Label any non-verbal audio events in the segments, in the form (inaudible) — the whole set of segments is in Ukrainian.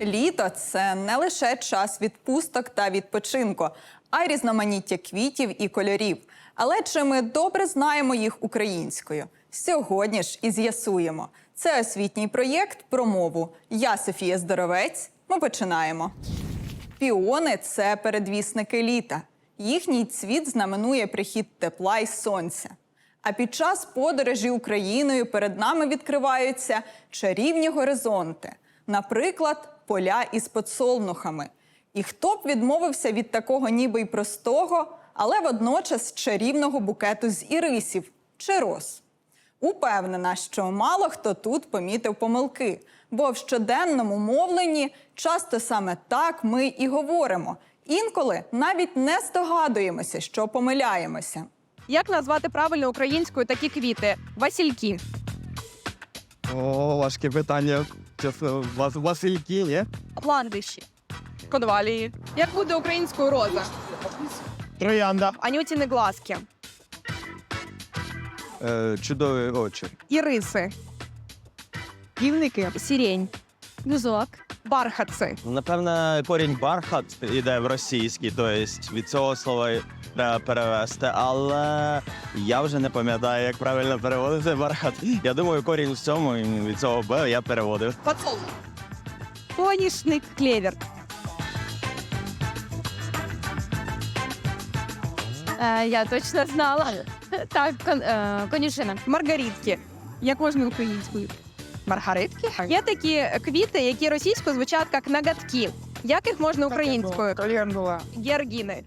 Літо це не лише час відпусток та відпочинку, а й різноманіття квітів і кольорів. Але чи ми добре знаємо їх українською? Сьогодні ж і з'ясуємо. Це освітній проєкт про мову. Я Софія Здоровець. Ми починаємо. Піони це передвісники літа. Їхній цвіт знаменує прихід тепла й сонця. А під час подорожі Україною перед нами відкриваються чарівні горизонти, наприклад, поля із подсолнухами. І хто б відмовився від такого ніби й простого, але водночас чарівного букету з ірисів чи роз? Упевнена, що мало хто тут помітив помилки, бо в щоденному мовленні часто саме так ми і говоримо. Інколи навіть не здогадуємося, що помиляємося. Як назвати правильно українською такі квіти? Васильки. О, важке питання. Чесно, Вас- Васильки, ні? Ландиші. Конвалії. Як буде українською роза? Троянда. Анютіни глазки. Е, чудові очі. Іриси. Півники. Сірень. Бузок. Бархатці. Напевно, корінь бархат іде в російський, тобто від цього слова треба перевести, але я вже не пам'ятаю, як правильно переводити бархат. Я думаю, корінь в цьому і від цього Б я переводив. Подсолнух. Соняшник. Клевер. Е, я точно знала. Так, кон, е, конюшина. Маргаритки. Як можна українською? Маргаритки? Є такі квіти, які російською звучать як нагадки. Як їх можна українською? Календула. Георгіни.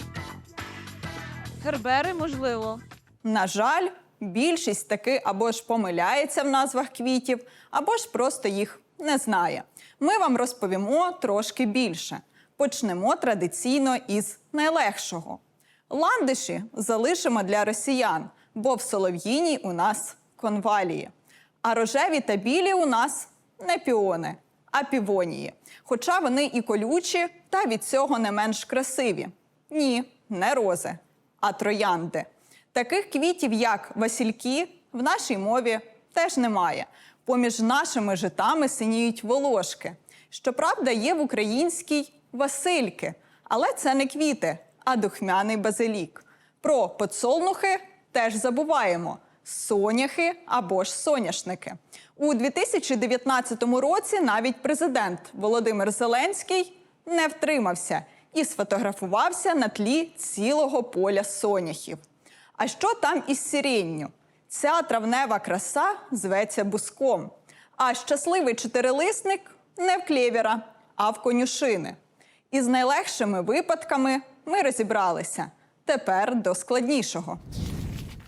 Гербери, можливо. На жаль, більшість таки або ж помиляється в назвах квітів, або ж просто їх не знає. Ми вам розповімо трошки більше. Почнемо традиційно із найлегшого. Ландиші залишимо для росіян, бо в Солов'їній у нас конвалії. А рожеві та білі у нас не піони, а півонії. Хоча вони і колючі, та від цього не менш красиві. Ні, не рози, а троянди. Таких квітів, як васильки, в нашій мові теж немає. Поміж нашими житами синіють волошки. Щоправда, є в українській Васильки, але це не квіти, а духмяний базилік. Про подсолнухи теж забуваємо. Соняхи або ж соняшники. У 2019 році навіть президент Володимир Зеленський не втримався і сфотографувався на тлі цілого поля соняхів. А що там із сиренню? Ця травнева краса зветься буском. А щасливий чотирилисник не в клєвіра, а в конюшини. Із найлегшими випадками ми розібралися. Тепер до складнішого.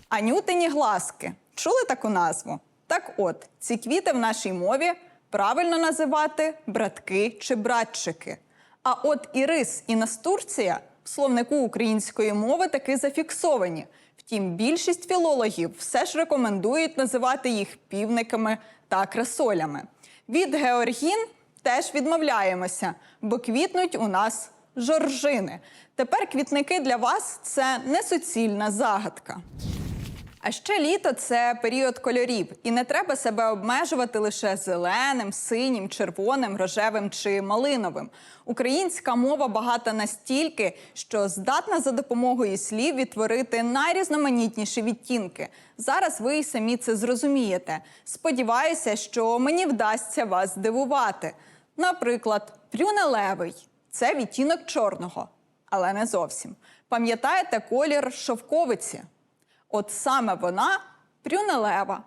Анютині глазки. Чули таку назву? Так от, ці квіти в нашій мові правильно називати братки чи братчики. А от ірис і настурція в словнику української мови таки зафіксовані. Втім, більшість філологів все ж рекомендують називати їх півниками та красолями. Від георгін теж відмовляємося, бо квітнуть у нас жоржини. Тепер квітники для вас це не суцільна загадка. А ще літо це період кольорів, і не треба себе обмежувати лише зеленим, синім, червоним, рожевим чи малиновим. Українська мова багата настільки, що здатна за допомогою слів відтворити найрізноманітніші відтінки. Зараз ви й самі це зрозумієте. Сподіваюся, що мені вдасться вас здивувати. Наприклад, прюнелевий це відтінок чорного, але не зовсім. Пам'ятаєте колір шовковиці? От саме вона прюнелева.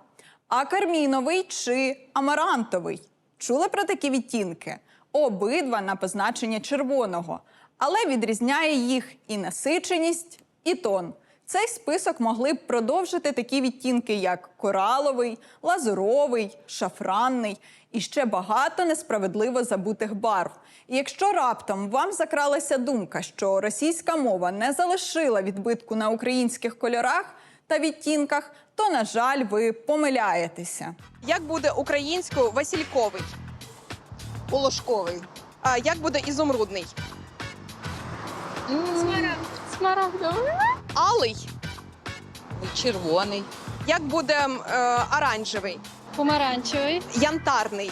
А карміновий чи амарантовий. Чули про такі відтінки? Обидва на позначення червоного, але відрізняє їх і насиченість, і тон. Цей список могли б продовжити такі відтінки, як кораловий, лазуровий, шафранний і ще багато несправедливо забутих барв. І якщо раптом вам закралася думка, що російська мова не залишила відбитку на українських кольорах та відтінках, то, на жаль, ви помиляєтеся. Як буде українською Васильковий? Полошковий. А як буде ізумрудний? Смарагдовий. Алий. Червоний. Як буде м, е, оранжевий? Помаранчевий. Янтарний.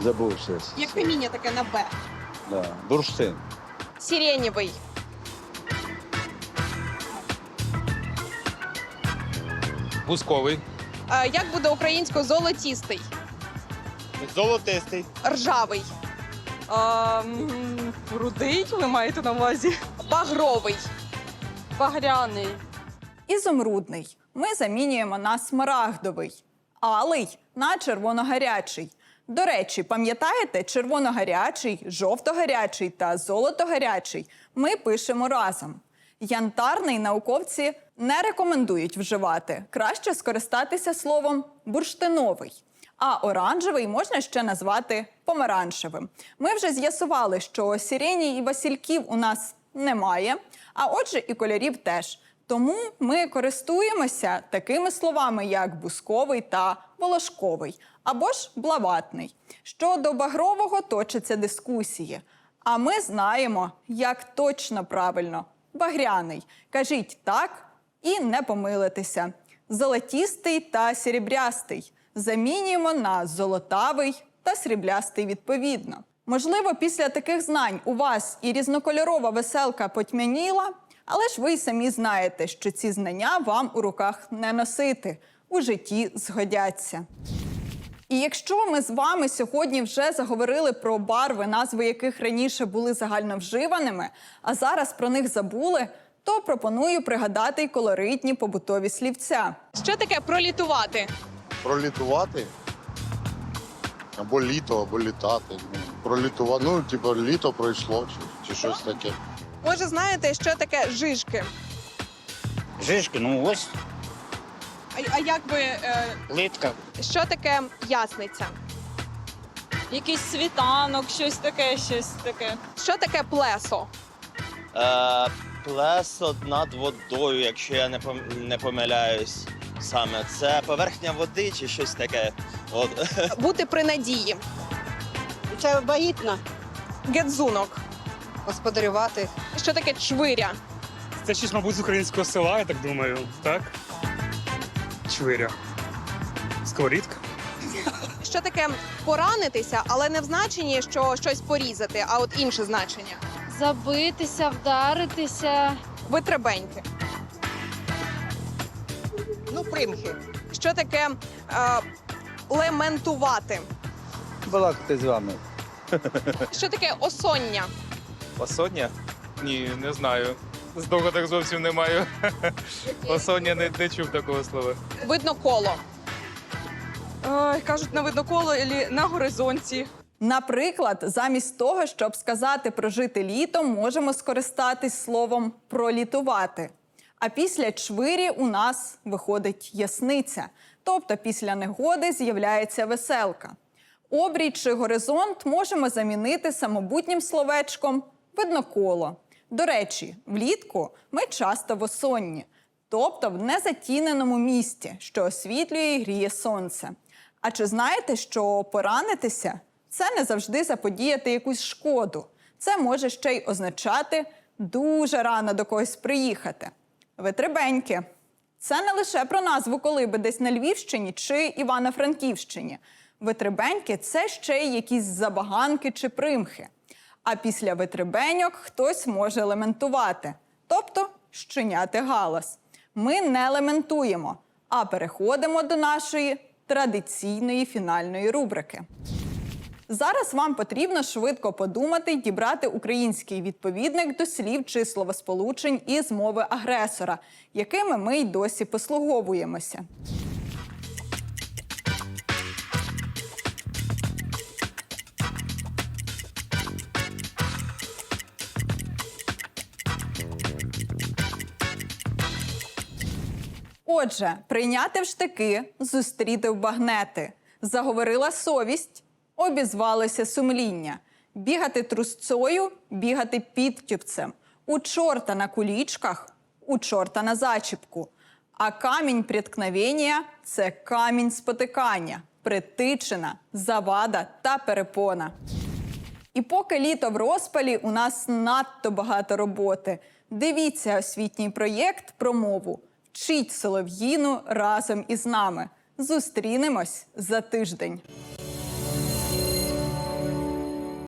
Забув щось. Як каміння таке на Б. Да. Бурштин. Сиренєвий. Бусковий. Е, Як буде українською золотістий? Золотистий. Ржавий. Рудий, ви маєте на увазі? Багровий. Багряний. Ізумрудний ми замінюємо на смарагдовий, алий на червоногарячий. До речі, пам'ятаєте, червоногарячий, жовтогарячий та золотогарячий ми пишемо разом. Янтарний науковці не рекомендують вживати. Краще скористатися словом бурштиновий. А оранжевий можна ще назвати помаранчевим. Ми вже з'ясували, що сиреній і васильків у нас немає, а отже, і кольорів теж. Тому ми користуємося такими словами, як бусковий та волошковий, або ж блаватний. Щодо багрового точаться дискусії. А ми знаємо, як точно правильно багряний. Кажіть так і не помилитися. Золотістий та срібрястий замінюємо на золотавий та сріблястий відповідно. Можливо, після таких знань у вас і різнокольорова веселка потьмяніла, але ж ви й самі знаєте, що ці знання вам у руках не носити, у житті згодяться. І якщо ми з вами сьогодні вже заговорили про барви, назви яких раніше були загальновживаними, а зараз про них забули, то пропоную пригадати й колоритні побутові слівця. Що таке пролітувати? пролітувати. Або літо, або літати. Пролітувати. Ну, типу, літо пройшло, чи, чи щось таке. Може, знаєте, що таке жижки? Жишки, ну ось А, а як ви е, плитка. що таке ясниця? Якийсь світанок, щось таке, щось таке. Що таке плесо? Е, плесо над водою, якщо я не, пом- не помиляюсь. Саме це поверхня води чи щось таке. От. (laughs) Бути при надії. Це вагітна. Гедзунок. Господарювати. Що таке чвиря? Це щось, мабуть, з українського села, я так думаю, так? Чвиря. Сковорідка. Що таке поранитися, але не в значенні, що щось порізати, а от інше значення. Забитися, вдаритися. Витребеньки. Ну, примхи. Що таке е, лементувати? Балакати з вами. Що таке осоння? Осоння? Ні, не знаю. Здогадок зовсім не маю. (laughs) Осоння не, не чув такого слова. Видно коло. Ой, кажуть, на видноколо або на горизонті. Наприклад, замість того, щоб сказати прожити літо, можемо скористатись словом пролітувати. А після чвирі у нас виходить ясниця, тобто після негоди з'являється веселка. Обрій чи горизонт можемо замінити самобутнім словечком видноколо. До речі, влітку ми часто в осонні, тобто в незатіненому місті, що освітлює і гріє сонце. А чи знаєте, що поранитися це не завжди заподіяти якусь шкоду. Це може ще й означати дуже рано до когось приїхати. Витребеньки. Це не лише про назву колиби десь на Львівщині чи Івано-Франківщині. Витребеньки це ще й якісь забаганки чи примхи. А після витребеньок хтось може лементувати, тобто щиняти галас. Ми не лементуємо, а переходимо до нашої традиційної фінальної рубрики. Зараз вам потрібно швидко подумати й дібрати український відповідник до слів чи словосполучень із мови агресора, якими ми й досі послуговуємося. Отже, прийняти в штики, зустріти в багнети, заговорила совість, обізвалося сумління, бігати трусцою, бігати підтюпцем, у чорта на кулічках, у чорта на зачіпку. А камінь преткновення – це камінь спотикання, притичина, завада та перепона. І поки літо в розпалі, у нас надто багато роботи. Дивіться освітній проєкт про мову. Вчіть солов'їну разом із нами. Зустрінемось за тиждень.